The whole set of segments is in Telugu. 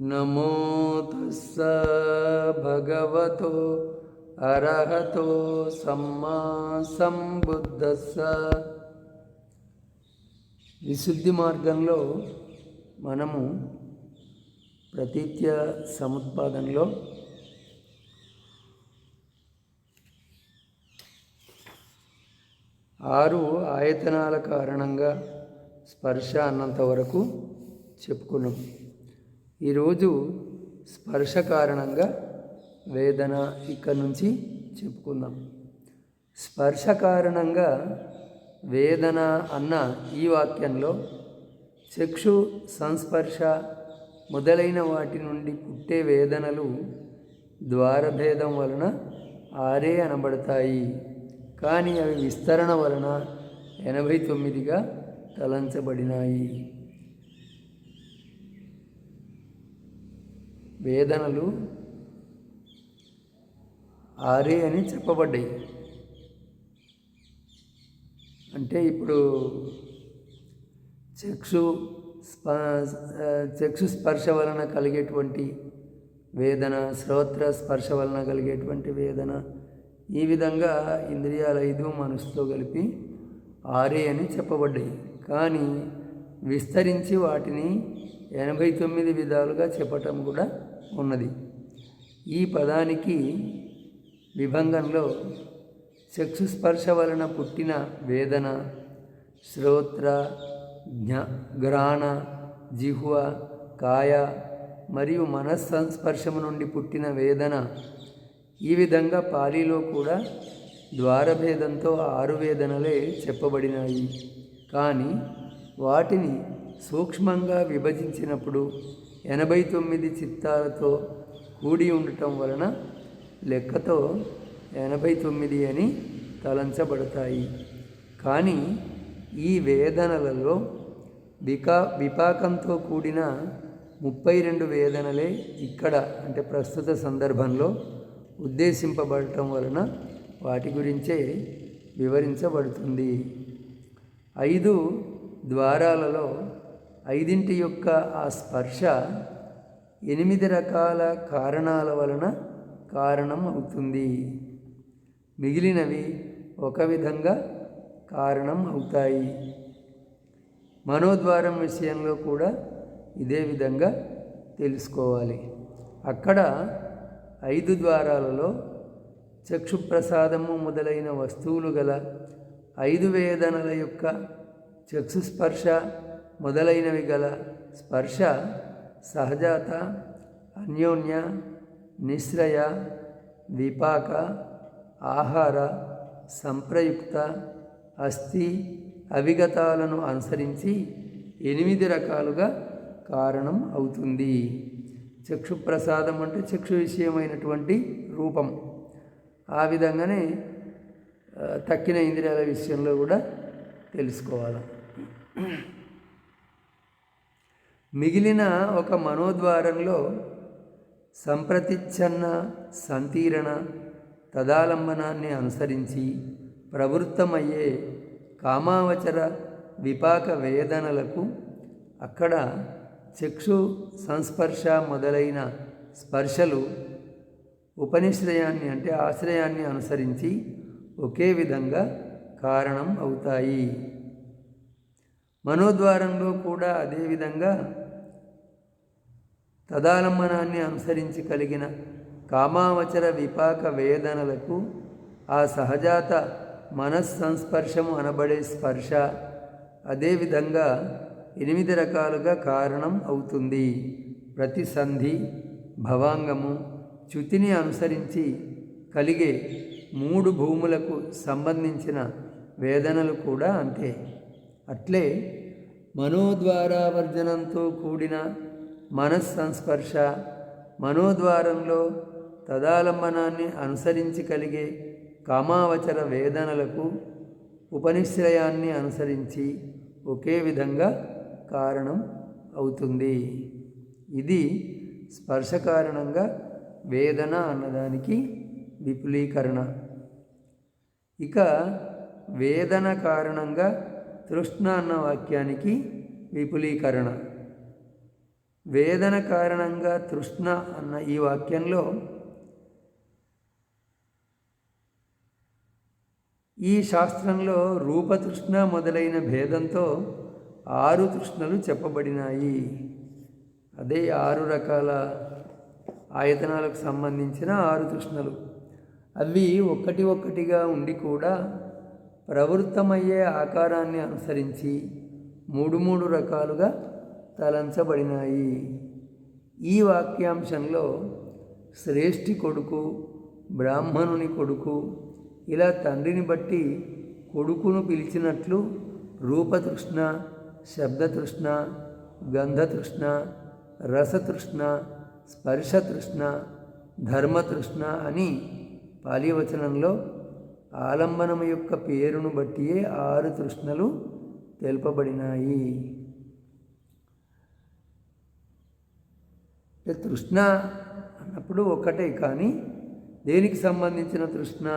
నమో తస్స భగవతో అర్హతో సమ్మా సంబుద్ధస్స. విశుద్ధి మార్గంలో మనము ప్రతీత్య సముత్పాదనలో ఆరు ఆయతనాల కారణంగా స్పర్శ అన్నంత వరకు చెప్పుకున్నాం. ఈరోజు స్పర్శ కారణంగా వేదన ఇక్కడ నుంచి చెప్పుకుందాం. స్పర్శ కారణంగా వేదన అన్న ఈ వాక్యంలో చక్షు సంస్పర్శ మొదలైన వాటి నుండి పుట్టే వేదనలు ద్వారభేదం వలన ఆరే అనబడతాయి. కానీ అవి విస్తరణ వలన ఎనభై తొమ్మిదిగా తలంచబడినాయి. వేదనలు ఆరే అని చెప్పబడ్డాయి. అంటే ఇప్పుడు చక్షు స్ప చక్షు స్పర్శ వలన కలిగేటువంటి వేదన శ్రోత్ర స్పర్శ వలన కలిగేటువంటి వేదన ఈ విధంగా ఇంద్రియాల ఐదు మనసుతో కలిపి ఆరే అని చెప్పబడ్డాయి. కానీ విస్తరించి వాటిని ఎనభై తొమ్మిది విధాలుగా చెప్పటం కూడా ఉన్నది. ఈ పదానికి విభంగంలో చక్షుస్పర్శ వలన పుట్టిన వేదన శ్రోత్ర జ్ఞ గ్రాణ జిహ్వ కాయ మరియు మనస్సంస్పర్శము నుండి పుట్టిన వేదన ఈ విధంగా పాలీలో కూడా ద్వారభేదంతో ఆరు వేదనలే చెప్పబడినాయి. కానీ వాటిని సూక్ష్మంగా విభజించినప్పుడు ఎనభై తొమ్మిది చిత్తాలతో కూడి ఉండటం వలన లెక్కతో ఎనభై తొమ్మిది అని తలంచబడతాయి. కానీ ఈ వేదనలలో వికా విపాకంతో కూడిన ముప్పై రెండు వేదనలే ఇక్కడ అంటే ప్రస్తుత సందర్భంలో ఉద్దేశింపబడటం వలన వాటి గురించే వివరించబడుతుంది. ఐదు ద్వారాలలో ఐదింటి యొక్క ఆ స్పర్శ ఎనిమిది రకాల కారణాల వలన కారణం అవుతుంది మిగిలినవి ఒక విధంగా కారణం అవుతాయి మనోద్వారం విషయంలో కూడా ఇదే విధంగా తెలుసుకోవాలి. అక్కడ ఐదు ద్వారాలలో చక్షుప్రసాదము మొదలైన వస్తువులు గల ఐదు వేదనల యొక్క చక్షుస్పర్శ మొదలైనవి గల స్పర్శ సహజాత అన్యోన్య నిశ్రయ విపాక ఆహార సంప్రయుక్త అస్థి అవిగతాలను అనుసరించి ఎనిమిది రకాలుగా కారణం అవుతుంది. చక్షుప్రసాదం అంటే చక్షు విషయమైనటువంటి రూపం. ఆ విధంగానే తక్కిన ఇంద్రియాల విషయంలో కూడా తెలుసుకోవాలి. మిగిలిన ఒక మనోద్వారంలో సంప్రతిచ్ఛన్న సంతీరణ తదాలంబనాన్ని అనుసరించి ప్రవృత్తమయ్యే కామావచర విపాక వేదనలకు అక్కడ చక్షు సంస్పర్శ మొదలైన స్పర్శలు ఉపనిశ్రయాన్ని అంటే ఆశ్రయాన్ని అనుసరించి ఒకే విధంగా కారణం అవుతాయి. మనోద్వారంలో కూడా అదేవిధంగా తదాలంబనాన్ని అనుసరించి కలిగిన కామావచర విపాక వేదనలకు ఆ సహజాత మనస్సంస్పర్శము అనబడే స్పర్శ అదేవిధంగా ఎనిమిది రకాలుగా కారణం అవుతుంది. ప్రతి సంధి భవాంగము చ్యుతిని అనుసరించి కలిగే మూడు భూములకు సంబంధించిన వేదనలు కూడా అంతే. అట్లే మనోద్వారావర్జనంతో కూడిన మనస్సంస్పర్శ మనోద్వారంలో తదాలంబనాన్ని అనుసరించి కలిగే కామావచర వేదనలకు ఉపనిశ్రయాన్ని అనుసరించి ఒకే విధంగా కారణం అవుతుంది. ఇది స్పర్శ కారణంగా వేదన అన్నదానికి విపులీకరణ. ఇక వేదన కారణంగా తృష్ణ అన్న వాక్యానికి విపులీకరణ. వేదన కారణంగా తృష్ణ అన్న ఈ వాక్యంలో ఈ శాస్త్రంలో రూపతృష్ణ మొదలైన భేదంతో ఆరు తృష్ణలు చెప్పబడినాయి. అదే ఆరు రకాల ఆయతనాలకు సంబంధించిన ఆరు తృష్ణలు. అవి ఒకటి ఒక్కటిగా ఉండి కూడా ప్రవృత్తమయ్యే ఆకారాన్ని అనుసరించి మూడు మూడు రకాలుగా తలంచబడినాయి. ఈ వాక్యాంశంలో శ్రేష్ఠి కొడుకు బ్రాహ్మణుని కొడుకు ఇలా తండ్రిని బట్టి కొడుకును పిలిచినట్లు రూపతృష్ణ శబ్దతృష్ణ గంధతృష్ణ రసతృష్ణ స్పర్శతృష్ణ ధర్మతృష్ణ అని పాలివచనంలో ఆలంబనము యొక్క పేరును బట్టియే ఆరు తృష్ణలు తెలుపబడినాయి. తృష్ణ? అన్నప్పుడు ఒకటే కానీ దేనికి సంబంధించిన తృష్ణ?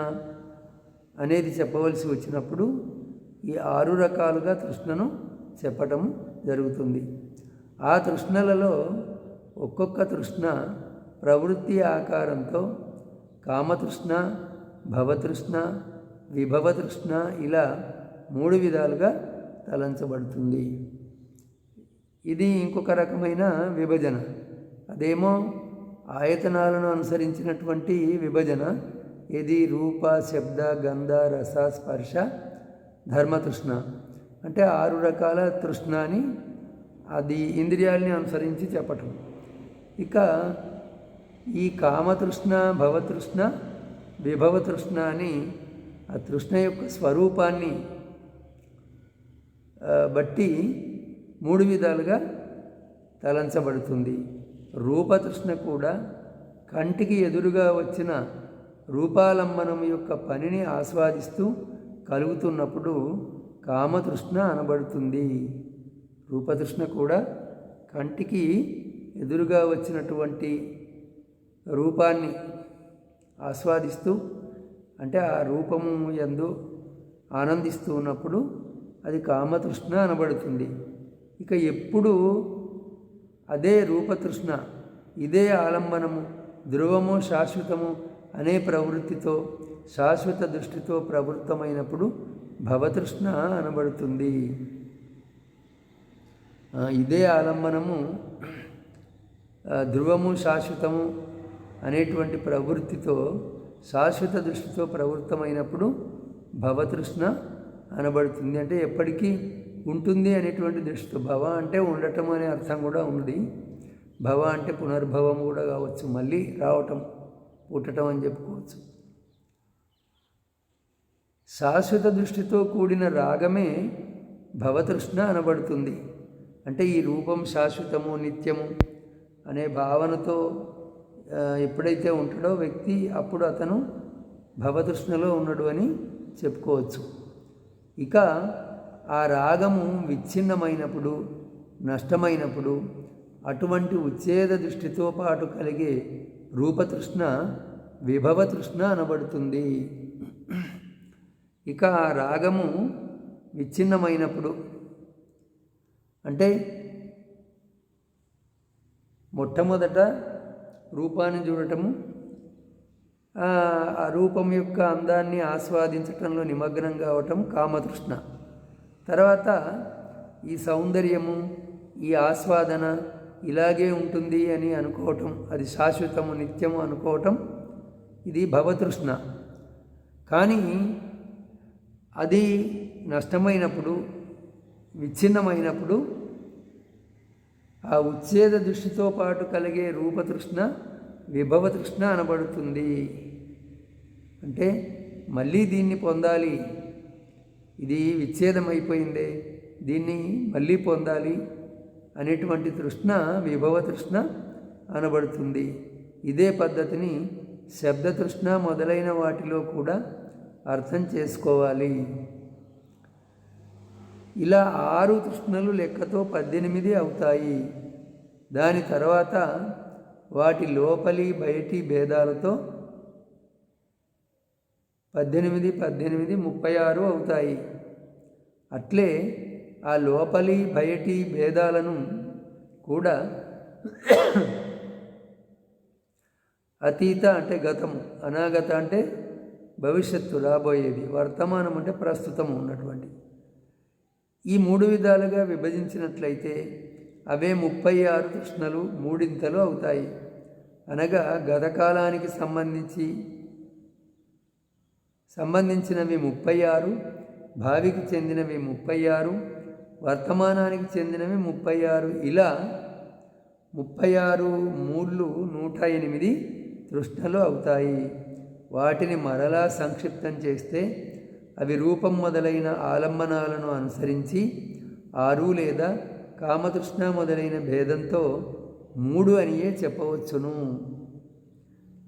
అనేది చెప్పవలసి వచ్చినప్పుడు ఈ ఆరు రకాలుగా తృష్ణను చెప్పటం జరుగుతుంది. ఆ తృష్ణలలో ఒక్కొక్క తృష్ణ ప్రవృత్తి ఆకారంతో కామతృష్ణ భవతృష్ణ విభవతృష్ణ ఇలా మూడు విధాలుగా తలంచబడుతుంది. ఇది ఇంకొక రకమైన విభజన. అదేమో ఆయతనాలను అనుసరించినటువంటి విభజన ఇది రూప శబ్ద గంధ రస స్పర్శ ధర్మతృష్ణ. అంటే ఆరు రకాల తృష్ణ అని అది ఇంద్రియాలని అనుసరించి చెప్పటం. ఇక ఈ కామతృష్ణ భవతృష్ణ విభవతృష్ణ అని ఆ తృష్ణ యొక్క స్వరూపాన్ని బట్టి మూడు విధాలుగా తలంచబడుతుంది. రూపతృష్ణ కూడా కంటికి ఎదురుగా వచ్చిన రూపాలంబనం యొక్క పనిని ఆస్వాదిస్తూ కలుగుతున్నప్పుడు కామతృష్ణ అనబడుతుంది. రూపతృష్ణ కూడా కంటికి ఎదురుగా వచ్చినటువంటి రూపాన్ని ఆస్వాదిస్తూ అంటే ఆ రూపము ఎందు ఆనందిస్తూ ఉన్నప్పుడు అది కామతృష్ణ అనబడుతుంది. ఇక ఎప్పుడు అదే రూపతృష్ణ ఇదే ఆలంబనము ధ్రువము శాశ్వతము అనే ప్రవృత్తితో శాశ్వత దృష్టితో ప్రవృత్తమైనప్పుడు భవతృష్ణ అనబడుతుంది. ఇదే ఆలంబనము ధ్రువము శాశ్వతము అనేటువంటి ప్రవృత్తితో శాశ్వత దృష్టితో ప్రవృత్తమైనప్పుడు భవతృష్ణ అనబడుతుంది. అంటే ఎప్పటికీ ఉంటుంది అనేటువంటి దృష్టితో భవ అంటే ఉండటం అనే అర్థం కూడా ఉంది. భవ అంటే పునర్భవం కూడా కావచ్చు మళ్ళీ రావటం పుట్టడం అని చెప్పుకోవచ్చు. శాశ్వత దృష్టితో కూడిన రాగమే భవతృష్ణ అనబడుతుంది. అంటే ఈ రూపం శాశ్వతము నిత్యము అనే భావనతో ఎప్పుడైతే ఉంటాడో వ్యక్తి అప్పుడు అతను భవతృష్ణలో ఉన్నాడు అని చెప్పుకోవచ్చు. ఇక ఆ రాగము విచ్ఛిన్నమైనప్పుడు నష్టమైనప్పుడు అటువంటి ఉచ్ఛేద దృష్టితో పాటు కలిగే రూపతృష్ణ విభవతృష్ణ అనబడుతుంది. ఇక ఆ రాగము విచ్ఛిన్నమైనప్పుడు అంటే మొట్టమొదట రూపాన్ని చూడటము ఆ రూపం యొక్క అందాన్ని ఆస్వాదించటంలో నిమగ్నం కావటం కామతృష్ణ. తర్వాత ఈ సౌందర్యము ఈ ఆస్వాదన ఇలాగే ఉంటుంది అని అనుకోవటం అది శాశ్వతము నిత్యము అనుకోవటం ఇది భవతృష్ణ. కానీ అది నష్టమైనప్పుడు విచ్ఛిన్నమైనప్పుడు ఆ ఉచ్ఛేద దృష్టితో పాటు కలిగే రూపతృష్ణ విభవతృష్ణ అనబడుతుంది. అంటే మళ్ళీ దీన్ని పొందాలి. ఇది విచ్ఛేదమైపోయింది. దీన్ని మళ్ళీ పొందాలి అనేటువంటి తృష్ణ విభవ తృష్ణ అనబడుతుంది. ఇదే పద్ధతిని శబ్దతృష్ణ మొదలైన వాటిలో కూడా అర్థం చేసుకోవాలి. ఇలా ఆరు తృష్ణలు లెక్కతో పద్దెనిమిది అవుతాయి. దాని తర్వాత వాటి లోపలి బయటి భేదాలతో పద్దెనిమిది పద్దెనిమిది ముప్పై ఆరు అవుతాయి. అట్లే ఆ లోపలి బయటి భేదాలను కూడా అతీత అంటే గతము అనాగత అంటే భవిష్యత్తు రాబోయేది వర్తమానం అంటే ప్రస్తుతం ఉన్నటువంటి ఈ మూడు విధాలుగా విభజించినట్లయితే అవే ముప్పై ఆరు కృష్ణలు మూడింతలు అవుతాయి. అనగా గతకాలానికి సంబంధించి సంబంధించినవి ముప్పై ఆరు భావికి చెందినవి ముప్పై ఆరు వర్తమానానికి చెందినవి ముప్పై ఆరు. ఇలా ముప్పై ఆరు మూడ్లు నూట ఎనిమిది తృష్ణలు అవుతాయి. వాటిని మరలా సంక్షిప్తం చేస్తే అవి రూపం మొదలైన ఆలంబనాలను అనుసరించి ఆరు లేదా కామతృష్ణ మొదలైన భేదంతో మూడు అనియే చెప్పవచ్చును.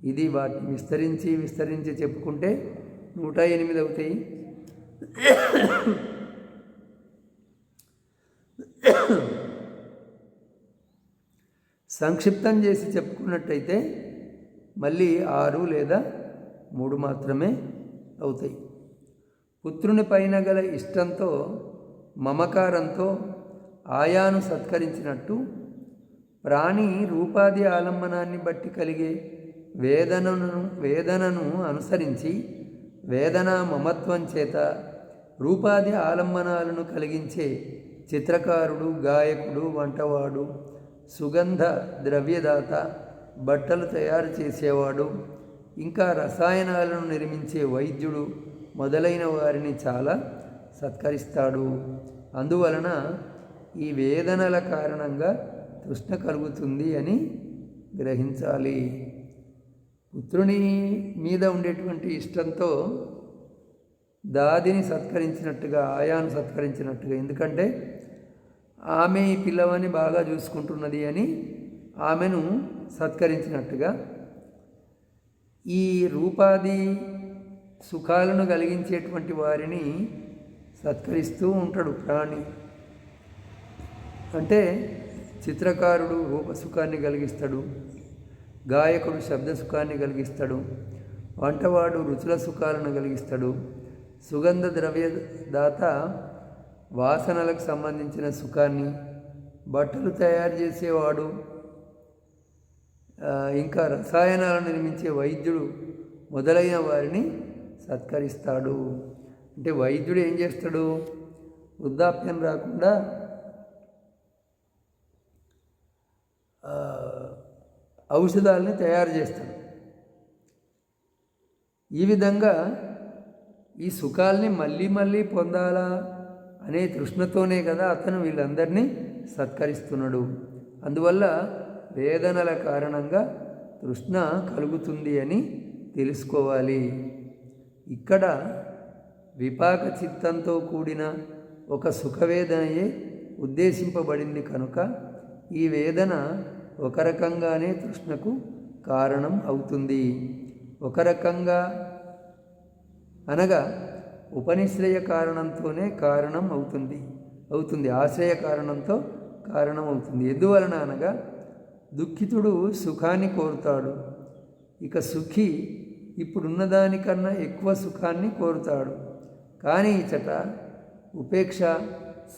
ఇది వాటిని విస్తరించి విస్తరించి చెప్పుకుంటే నూట ఎనిమిది అవుతాయి సంక్షిప్తం చేసి చెప్పుకున్నట్టయితే మళ్ళీ ఆరు లేదా మూడు మాత్రమే అవుతాయి. పుత్రుని పైన గల ఇష్టంతో మమకారంతో ఆయాను సత్కరించినట్టు ప్రాణి రూపాది ఆలంబనాన్ని బట్టి కలిగే వేదనను వేదనను అనుసరించి వేదన మమత్వం చేత రూపాది ఆలంబనాలను కలిగించే చిత్రకారుడు గాయకుడు వంటవాడు సుగంధ ద్రవ్యదాత బట్టలు తయారు చేసేవాడు ఇంకా రసాయనాలను నిర్మించే వైద్యుడు మొదలైన వారిని చాలా సత్కరిస్తాడు. అందువలన ఈ వేదనల కారణంగా తృష్ణ కలుగుతుంది అని గ్రహించాలి. పుత్రుని మీద ఉండేటువంటి ఇష్టంతో దాదిని సత్కరించినట్టుగా ఆయాను సత్కరించినట్టుగా. ఎందుకంటే ఆమె ఈ పిల్లవాని బాగా చూసుకుంటున్నది అని ఆమెను సత్కరించినట్టుగా. ఈ రూపాది సుఖాలను కలిగించేటువంటి వారిని సత్కరిస్తూ ఉంటాడు ప్రాణి. అంటే చిత్రకారుడు రూపసుఖాన్ని కలిగిస్తాడు. గాయకుడు శబ్ద సుఖాన్ని కలిగిస్తాడు. వంటవాడు రుచుల సుఖాలను కలిగిస్తాడు. సుగంధ ద్రవ్యదాత వాసనలకు సంబంధించిన సుఖాన్ని బట్టలు తయారు చేసేవాడు ఇంకా రసాయనాలను నిర్మించే వైద్యుడు మొదలైన వారిని సత్కరిస్తాడు. అంటే వైద్యుడు ఏం చేస్తాడు? వృద్ధాప్యం రాకుండా ఔషధాలని తయారు చేస్తాడు. ఈ విధంగా ఈ సుఖాల్ని మళ్ళీ మళ్ళీ పొందాలా అనే తృష్ణతోనే కదా అతను వీళ్ళందరినీ సత్కరిస్తున్నాడు. అందువల్ల వేదనల కారణంగా తృష్ణ కలుగుతుంది అని తెలుసుకోవాలి. ఇక్కడ విపాక చిత్తంతో కూడిన ఒక సుఖవేదనయే ఉద్దేశింపబడింది కనుక ఈ వేదన ఒక రకంగానే తృష్ణకు కారణం అవుతుంది. ఒక రకంగా అనగా ఉపనిశ్రయ కారణంతోనే కారణం అవుతుంది. అవుతుంది. ఆశ్రయ కారణంతో కారణం అవుతుంది. ఎందువలన అనగా దుఃఖితుడు సుఖాన్ని కోరుతాడు. ఇక సుఖి ఇప్పుడున్న దానికన్నా ఎక్కువ సుఖాన్ని కోరుతాడు. కానీ ఇచట ఉపేక్ష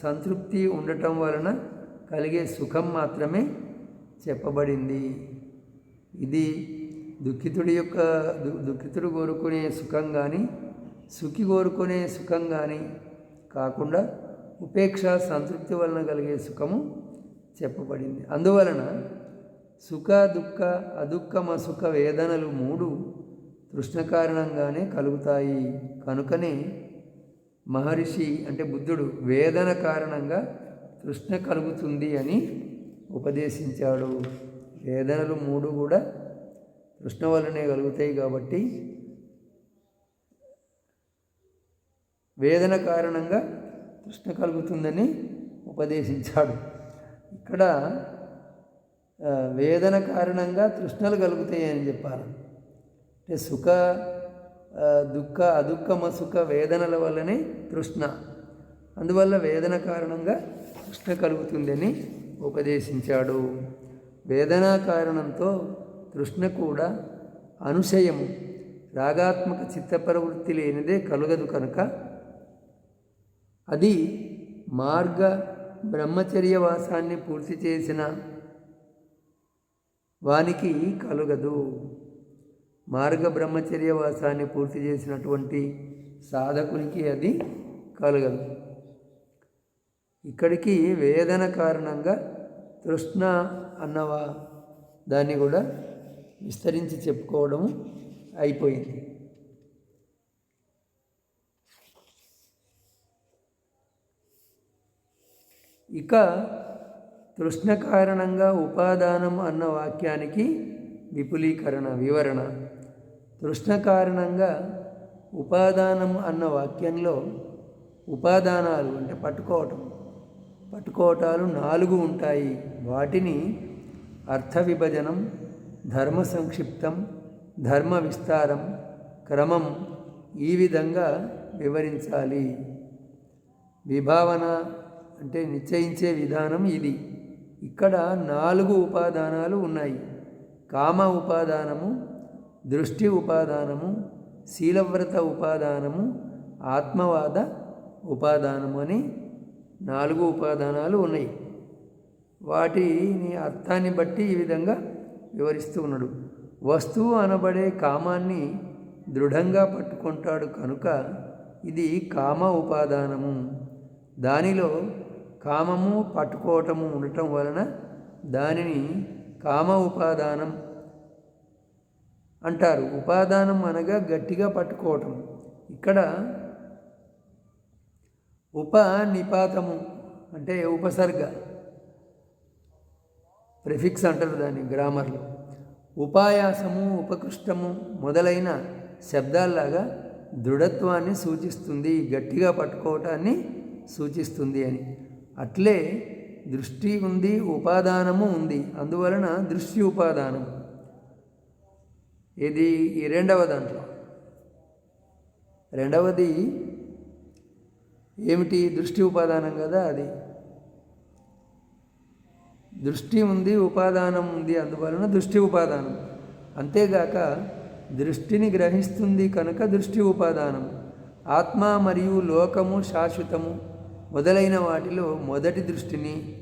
సంతృప్తి ఉండటం వలన కలిగే సుఖం మాత్రమే చెప్పబడింది. ఇది దుఃఖితుడి యొక్క దుఃఖితుడు కోరుకునే సుఖం కానీ సుఖి కోరుకునే సుఖం కానీ కాకుండా ఉపేక్ష సంతృప్తి వలన కలిగే సుఖము చెప్పబడింది. అందువలన సుఖ దుఃఖ అదుఃఖమ సుఖ వేదనలు మూడు తృష్ణ కారణంగానే కలుగుతాయి. కనుకనే మహర్షి అంటే బుద్ధుడు వేదన కారణంగా తృష్ణ కలుగుతుంది అని ఉపదేశించాడు. వేదనలు మూడు కూడా కృష్ణ వల్లనే కలుగుతాయి కాబట్టి వేదన కారణంగా కృష్ణ కలుగుతుందని ఉపదేశించాడు. ఇక్కడ వేదన కారణంగా తృష్ణలు కలుగుతాయి అని చెప్పారు. అంటే సుఖ దుఃఖ అదుఃఖమ సుఖ వేదనల వల్లనే తృష్ణ అందువల్ల వేదన కారణంగా తృష్ణ కలుగుతుందని ఉపదేశించాడు. వేదనా కారణంతో కృష్ణ కూడా అనుశయము రాగాత్మక చిత్తప్రవృత్తి లేనిదే కలుగదు కనుక అది మార్గ బ్రహ్మచర్యవాసాన్ని పూర్తి చేసిన వానికి కలుగదు. మార్గ బ్రహ్మచర్య వాసాన్ని పూర్తి చేసినటువంటి సాధకునికి అది కలగదు. ఇక్కడికి వేదన కారణంగా తృష్ణ అన్నవా? దాన్ని కూడా విస్తరించి చెప్పుకోవడం అయిపోయింది. ఇక తృష్ణ కారణంగా ఉపాదానం అన్న వాక్యానికి విపులీకరణ వివరణ. తృష్ణ కారణంగా ఉపాదానం అన్న వాక్యంలో ఉపాదానాలు అంటే పట్టుకోవటం. పట్టుకోటాలు నాలుగు ఉంటాయి. వాటిని అర్థ విభజనం ధర్మ సంక్షిప్తం ధర్మ విస్తారం క్రమం ఈ విధంగా వివరించాలి. విభావన అంటే నిశ్చయించే విధానం ఇది. ఇక్కడ నాలుగు ఉపాదానాలు ఉన్నాయి. కామ ఉపాదానము దృష్టి ఉపాదానము శీలవ్రత ఉపాదానము ఆత్మవాద ఉపాదానము అని నాలుగు ఉపాదానాలు ఉన్నాయి. వాటిని అర్థాన్ని బట్టి ఈ విధంగా వివరిస్తూ ఉన్నాడు. వస్తువు అనబడే కామాన్ని దృఢంగా పట్టుకుంటాడు కనుక ఇది కామ ఉపాదానము. దానిలో కామము పట్టుకోవటము ఉండటం వలన దానిని కామ ఉపాదానం అంటారు. ఉపాదానం అనగా గట్టిగా పట్టుకోవటం. ఇక్కడ ఉప నిపాతము అంటే ఉపసర్గ. ప్రిఫిక్స్ అంటారు దాన్ని గ్రామర్లో. ఉపాయాసము ఉపకృష్టము మొదలైన శబ్దాల్లాగా దృఢత్వాన్ని సూచిస్తుంది గట్టిగా పట్టుకోవటాన్ని సూచిస్తుంది అని. అట్లే దృష్టి ఉంది ఉపాదానము ఉంది అందువలన దృష్టి ఉపాదానం ఇది ఈ రెండవ దాంట్లో. రెండవది ఏమిటి? దృష్టి ఉపాదానం కదా అది. దృష్టి ఉంది ఉపాదానం ఉంది అందువలన దృష్టి ఉపాదానం. అంతేగాక దృష్టిని గ్రహిస్తుంది కనుక దృష్టి ఉపాదానం. ఆత్మ మరియు లోకము శాశ్వతము మొదలైన వాటిలో మొదటి దృష్టిని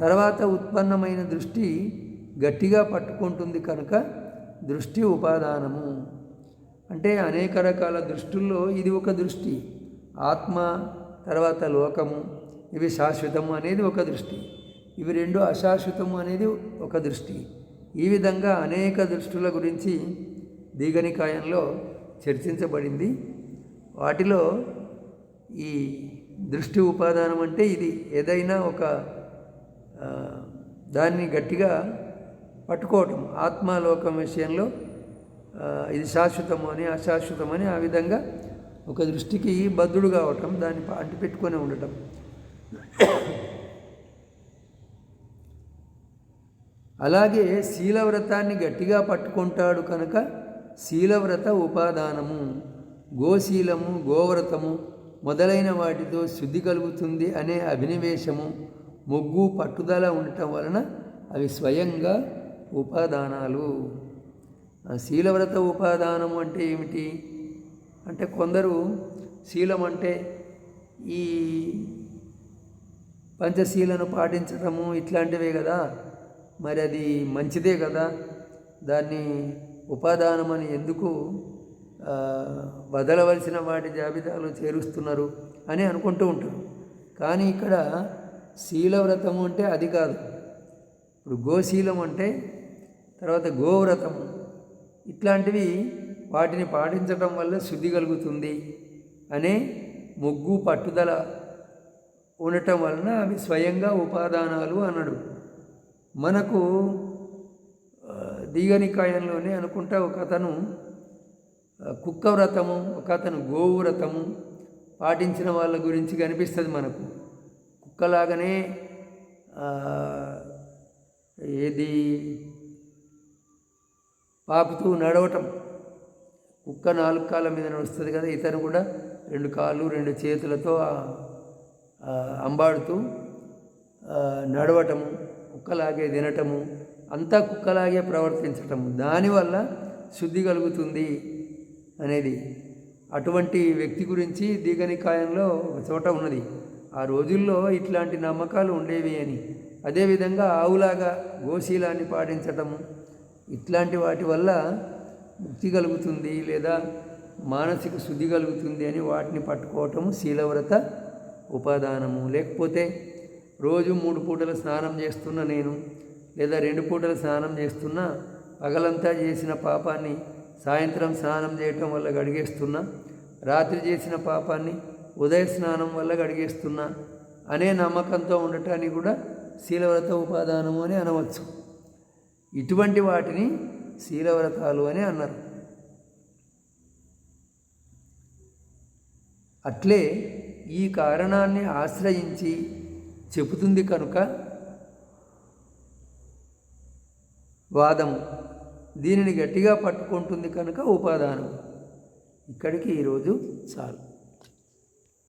తర్వాత ఉత్పన్నమైన దృష్టి గట్టిగా పట్టుకుంటుంది కనుక దృష్టి ఉపాదానము. అంటే అనేక రకాల దృష్టుల్లో ఇది ఒక దృష్టి. ఆత్మ తర్వాత లోకము ఇవి శాశ్వతము అనేది ఒక దృష్టి. ఇవి రెండు అశాశ్వతము అనేది ఒక దృష్టి. ఈ విధంగా అనేక దృష్టుల గురించి దీగనికాయంలో చర్చించబడింది. వాటిలో ఈ దృష్టి ఉపాదానం అంటే ఇది. ఏదైనా ఒక దాన్ని గట్టిగా పట్టుకోవటం. ఆత్మలోకం విషయంలో ఇది శాశ్వతము అని అశాశ్వతమని ఆ విధంగా ఒక దృష్టికి బద్ధుడు కావటం దాన్ని అంటి పెట్టుకొని ఉండటం. అలాగే శీలవ్రతాన్ని గట్టిగా పట్టుకుంటాడు కనుక శీలవ్రత ఉపాదానము. గోశీలము గోవ్రతము మొదలైన వాటితో శుద్ధి కలుగుతుంది అనే అభినివేశము మొగ్గు పట్టుదల ఉండటం వలన అవి స్వయంగా ఉపాదానాలు. శీలవ్రత ఉపాదానము అంటే ఏమిటి? అంటే కొందరు శీలం అంటే ఈ పంచశీలను పాటించటము ఇట్లాంటివే కదా. మరి అది మంచిదే కదా. దాన్ని ఉపాదానమని ఎందుకు వదలవలసిన వాటి జాబితాలో చేరుస్తున్నారు అని అనుకుంటూ ఉంటారు. కానీ ఇక్కడ శీలవ్రతము అంటే అది కాదు. ఇప్పుడు గోశీలం అంటే తర్వాత గోవ్రతము. ఇట్లాంటివి వాటిని పాటించటం వల్ల శుద్ధి కలుగుతుంది అనే ముగ్గు పట్టుదల ఉండటం వలన అవి స్వయంగా ఉపాదానాలు అన్నాడు. మనకు దీగనికాయంలోనే అనుకుంటా ఒక అతను కుక్క వ్రతము ఒక అతను గోవు వ్రతము పాటించిన వాళ్ళ గురించి కనిపిస్తుంది మనకు. కుక్కలాగానే ఏది పాపుతూ నడవటం. కుక్క నాలుగు కాళ్ళ మీద నడుస్తుంది కదా ఇతను కూడా రెండు కాళ్ళు రెండు చేతులతో అంబాడుతూ నడవటము కుక్కలాగే తినటము అంతా కుక్కలాగే ప్రవర్తించటము. దానివల్ల శుద్ధి కలుగుతుంది అనేది. అటువంటి వ్యక్తి గురించి దీగనికాయంలో ఒక చోట ఉన్నది. ఆ రోజుల్లో ఇట్లాంటి నమ్మకాలు ఉండేవి అని. అదేవిధంగా ఆవులాగా గోశీలాన్ని పాటించటము ఇట్లాంటి వాటి వల్ల ముక్తి కలుగుతుంది లేదా మానసిక శుద్ధి కలుగుతుంది అని వాటిని పట్టుకోవటము శీలవ్రత ఉపాదానము. లేకపోతే రోజు మూడు పూటల స్నానం చేస్తున్న నేను లేదా రెండు పూటల స్నానం చేస్తున్నా పగలంతా చేసిన పాపాన్ని సాయంత్రం స్నానం చేయటం వల్ల గడిగేస్తున్నా రాత్రి చేసిన పాపాన్ని ఉదయ స్నానం వల్ల గడిగేస్తున్నా అనే నమ్మకంతో ఉండటానికి కూడా శీలవ్రత ఉపాదానము అని అనవచ్చు. ఇటువంటి వాటిని శీలవ్రతాలు అని అన్నారు. అట్లే ఈ కారణాన్ని ఆశ్రయించి చెబుతుంది కనుక వాదము దీనిని గట్టిగా పట్టుకుంటుంది కనుక ఉపాదానం. ఇక్కడికి ఈరోజు చాలు.